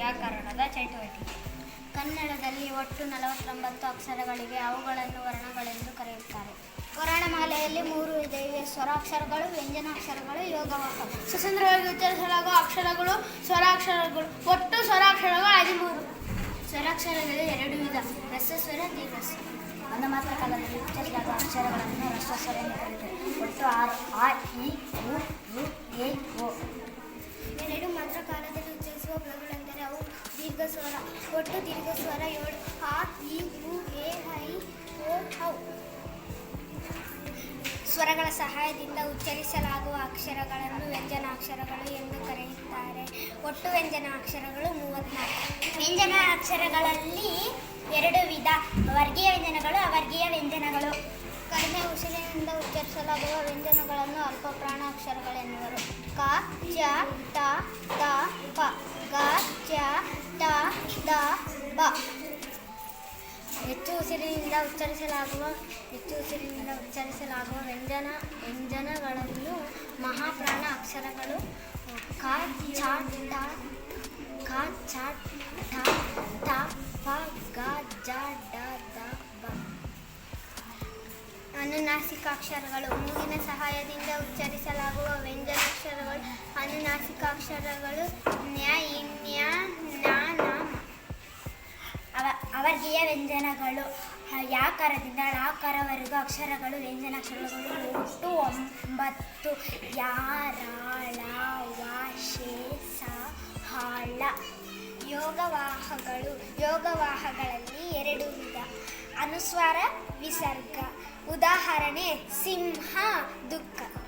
ವ್ಯಾಕರಣದ ಚಟುವಟಿಕೆ. ಕನ್ನಡದಲ್ಲಿ ಒಟ್ಟು ನಲವತ್ತೊಂಬತ್ತು ಅಕ್ಷರಗಳಿವೆ ಅವುಗಳನ್ನು ವರ್ಣಗಳೆಂದು ಕರೆಯುತ್ತಾರೆ. ವರ್ಣಮಾಲೆಯಲ್ಲಿ ಮೂರು ಇದೆ. ಇವೆ. ಸ್ವರಾಕ್ಷರಗಳು ವ್ಯಂಜನಾಕ್ಷರಗಳು ಯೋಗವಾಹ ಸ್ವತಂತ್ರವಾಗಿ ಉಚ್ಚರಿಸಲಾಗುವ ಅಕ್ಷರಗಳು ಸ್ವರಾಕ್ಷರಗಳು. ಒಟ್ಟು ಸ್ವರಾಕ್ಷರಗಳು ಹದಿಮೂರು. ಸ್ವರಾಕ್ಷರಗಳು ಎರಡು ವಿಧ. ರಸಸ್ವರ ದೀರ್ಘಸ್ವರ. ಒಂದು ಮಾತ್ರ ಕಾಲದಲ್ಲಿ ಉಚ್ಚರಿಸಲಾಗುವ ಅಕ್ಷರಗಳನ್ನು ರಸಸ್ವರ ಎಂದು ಕರೆಯುತ್ತಾರೆ. ಒಟ್ಟು ಆರು. ಆ ಇ ರು ಎ ಓ. ಎರಡು ಮಾತ್ರ ಕಾಲದಲ್ಲಿ ಉಚ್ಚರಿಸುವ ದೀರ್ಘ ಸ್ವರ ಒಟ್ಟು ದೀರ್ಘ ಸ್ವರ ಏಳು. ಆ ಇ ಉ, ಎ, ಐ, ಓ, ಔ. ಸ್ವರಗಳ ಸಹಾಯದಿಂದ ಉಚ್ಚರಿಸಲಾಗುವ ಅಕ್ಷರಗಳನ್ನು ವ್ಯಂಜನಾಕ್ಷರಗಳು ಎಂದು ಕರೆಯುತ್ತಾರೆ. ಒಟ್ಟು ವ್ಯಂಜನಾಕ್ಷರಗಳು ಮೂವತ್ನಾಲ್ಕು. ವ್ಯಂಜನಾಕ್ಷರಗಳಲ್ಲಿ ಎರಡು ವಿಧ. ವರ್ಗೀಯ ವ್ಯಂಜನಗಳು, ಅವರ್ಗೀಯ ವ್ಯಂಜನಗಳು. ಕಡಿಮೆ ಉಸಿರಿನಿಂದ ಉಚ್ಚರಿಸಲಾಗುವ ವ್ಯಂಜನಗಳನ್ನು ಅಲ್ಪ ಪ್ರಾಣಾಕ್ಷರಗಳೆನ್ನುವರು ಕ, ಚ, ಟ ತ ಬ. ಹೆಚ್ಚು ಉಸಿರಿನಿಂದ ಉಚ್ಚರಿಸಲಾಗುವ ಹೆಚ್ಚು ಉಸಿರಿನಿಂದ ಉಚ್ಚರಿಸಲಾಗುವ ವ್ಯಂಜನ, ವ್ಯಂಜನಗಳನ್ನು ಮಹಾಪ್ರಾಣ ಅಕ್ಷರಗಳು ಕ ಟ ಪ ಗ ಡ ಬ ಅನುನಾಸಿಕಾಕ್ಷರಗಳು ಮೂಗಿನ ಸಹಾಯದಿಂದ ಉಚ್ಚರಿಸಲಾಗುವ ವ್ಯಂಜನಾಕ್ಷರಗಳು ಅನುನಾಸಿಕಾಕ್ಷರಗಳು ನ್ಯ ಇನ್ಯ ನ್ಯಾ ಅವರ್ಗೀಯ ವ್ಯಂಜನಗಳು. ಯಾಕಾರದಿಂದ ಳಾಕಾರವರೆಗೂ ಅಕ್ಷರಗಳು, ವ್ಯಂಜನಾಕ್ಷರಗಳು, ಒಟ್ಟು ಒಂಬತ್ತು. ಯಾರಾಳ ಹಾಳ ಯೋಗವಾಹಗಳು, ಯೋಗವಾಹಗಳಲ್ಲಿ ಎರಡು ವಿಧ. ಅನುಸ್ವಾರ, ವಿಸರ್ಗ. ಉದಾಹರಣೆ, ಸಿಂಹ, ದುಃಖ.